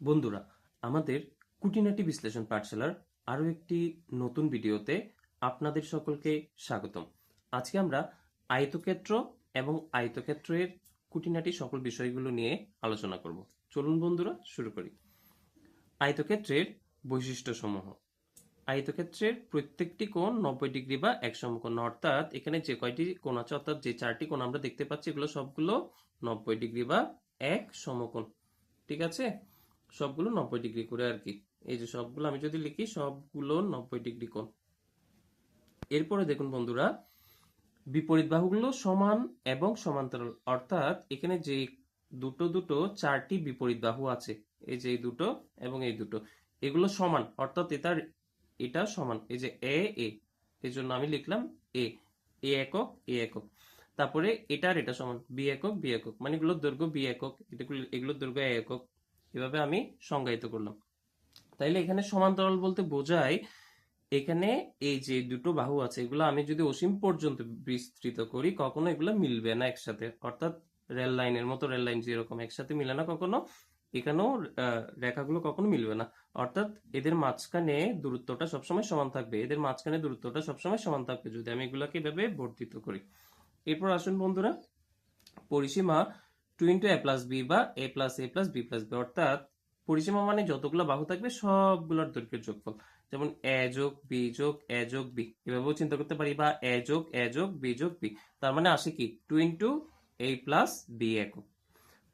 বন্ধুরা, আমাদের কুটিনাটি বিশ্লেষণ পাঠশালার আরও একটি নতুন ভিডিওতে আপনাদের সকলকে স্বাগতম। আজকে আমরা আয়তক্ষেত্র এবং আয়তক্ষেত্রের কুটিনাটি সকল বিষয়গুলো নিয়ে আলোচনা করব। চলুন বন্ধুরা, শুরু করি। আয়তক্ষেত্রের বৈশিষ্ট্যসমূহ। আয়তক্ষেত্রের প্রত্যেকটি কোণ নব্বই ডিগ্রি বা এক সমকোণ, অর্থাৎ এখানে যে কয়টি কোণ আছে, অর্থাৎ যে চারটি কোণ আমরা দেখতে পাচ্ছি, এগুলো সবগুলো নব্বই ডিগ্রি বা এক সমকোণ। ঠিক আছে? সবগুলো নব্বই ডিগ্রি করে আর কি। এই যে সবগুলো আমি যদি লিখি, সবগুলো নব্বই ডিগ্রি কোণ। এরপরে দেখুন বন্ধুরা, বিপরীত বাহুগুলো সমান এবং সমান্তরাল। অর্থাৎ এখানে যে দুটো দুটো চারটি বিপরীত বাহু আছে, এই যে এই দুটো এবং এই দুটো, এগুলো সমান। অর্থাৎ এটার, এটা সমান, এই যে এ এ, এই জন্য আমি লিখলাম এ এ একক এ একক। তারপরে এটার এটা সমান, বি একক বি একক মানে এগুলোর দৈর্ঘ্য বি একক এগুলো এগুলোর দৈর্ঘ্য এ একক। এভাবে আমি সংজ্ঞায়িত করলাম। তাইলে এখানে সমান্তরাল বলতে বোঝায় এখানে এই যে দুটো বাহু আছে, এগুলো আমি যদি অসীম পর্যন্ত বিস্তৃত করি, কখনো এগুলো মিলবে না একসাথে। অর্থাৎ রেল লাইনের মতো রেল লাইন যেরকম, একসাথে মিলে না কখনো, এখানেও রেখাগুলো কখনো মিলবে না। অর্থাৎ এদের মাঝখানে দূরত্বটা সবসময় সমান থাকবে। এদের মাঝখানে দূরত্বটা সবসময় সমান থাকবে যদি আমি এগুলোকে এভাবে বর্ধিত করি। এরপর আসুন বন্ধুরা, পরিসীমা two into A plus B বা A plus A plus B plus B, অর্থাৎ পরিসীমা মানে যতগুলো বাহু থাকবে সবগুলোর দৈর্ঘ্যের যোগফল। যেমন এ যোগ বি যোগ এ যোগ বি, এভাবেও চিন্তা করতে পারি বা এ যোগ এ যোগ বি যোগ বি, তার মানে আসে কি? Two into A plus B একক।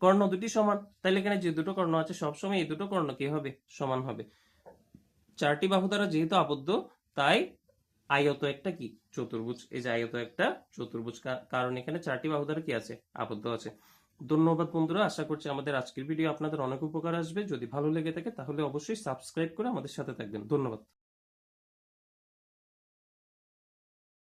কর্ণ দুটি সমান তাহলে এখানে যে দুটো কর্ণ আছে, সবসময় এই দুটো কর্ণ কি হবে? সমান হবে। চারটি বাহু দ্বারা যেহেতু আবদ্ধ, তাই আয়ত একটা কি? চতুর্ভুজ। এই যে আয়ত একটা চতুর্ভুজ কারণ এখানে চারটি বাহু দ্বারা কি আছে? আবদ্ধ আছে। ধন্যবাদ বন্ধুরা, আশা করছি আমাদের আজকের ভিডিও আপনাদের অনেক উপকার আসবে। যদি ভালো লেগে থাকে তাহলে অবশ্যই সাবস্ক্রাইব করে আমাদের সাথে থাকবেন। ধন্যবাদ।